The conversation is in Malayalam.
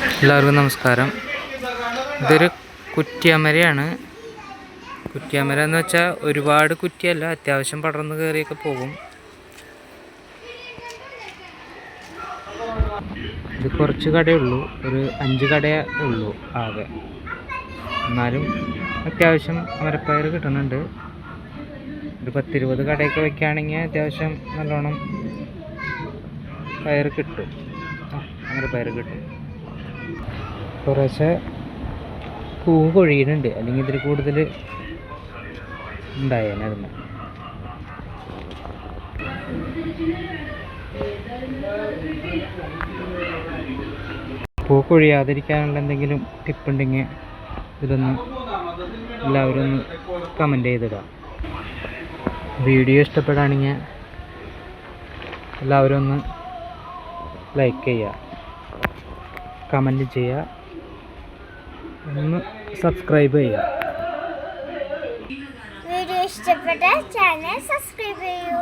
എല്ലാവർക്കും നമസ്കാരം. ഇതൊരു കുറ്റിയമരയാണ്. കുറ്റിയമര എന്ന് വെച്ചാൽ ഒരുപാട് കുറ്റിയല്ല അത്യാവശ്യം പടർന്നു കയറിയൊക്കെ പോകും. ഇത് കുറച്ച് കടയുള്ളൂ ഒരു അഞ്ച് കടയേ ഉള്ളൂ ആകെ. എന്നാലും അത്യാവശ്യം അമരപ്പയർ കിട്ടുന്നുണ്ട്. ഒരു പത്തിരുപത് കടയൊക്കെ വയ്ക്കുകയാണെങ്കിൽ അത്യാവശ്യം നല്ലോണം പയർ കിട്ടും. അങ്ങനെ പയർ കിട്ടും. കുറേശ്ശെ പൂ കൊഴിയുന്നുണ്ട്. അല്ലെങ്കിൽ ഇതിൽ കൂടുതൽ ഉണ്ടായേനായിരുന്നു പൂ കൊഴിയാതിരിക്കാനുള്ള എന്തെങ്കിലും ടിപ്പ് ഉണ്ടെങ്കിൽ ഇതൊന്ന് എല്ലാവരും ഒന്ന് കമന്റ് ചെയ്തിടാം വീഡിയോ ഇഷ്ടപ്പെടുകയാണെങ്കിൽ എല്ലാവരും ഒന്ന് ലൈക്ക് ചെയ്യുക. കമന്റ് ചെയ്യുക. ഒന്ന് സബ്സ്ക്രൈബ് ചെയ്യുക. വീഡിയോ ഇഷ്ടപ്പെട്ട ചാനൽ സബ്സ്ക്രൈബ് ചെയ്യൂ.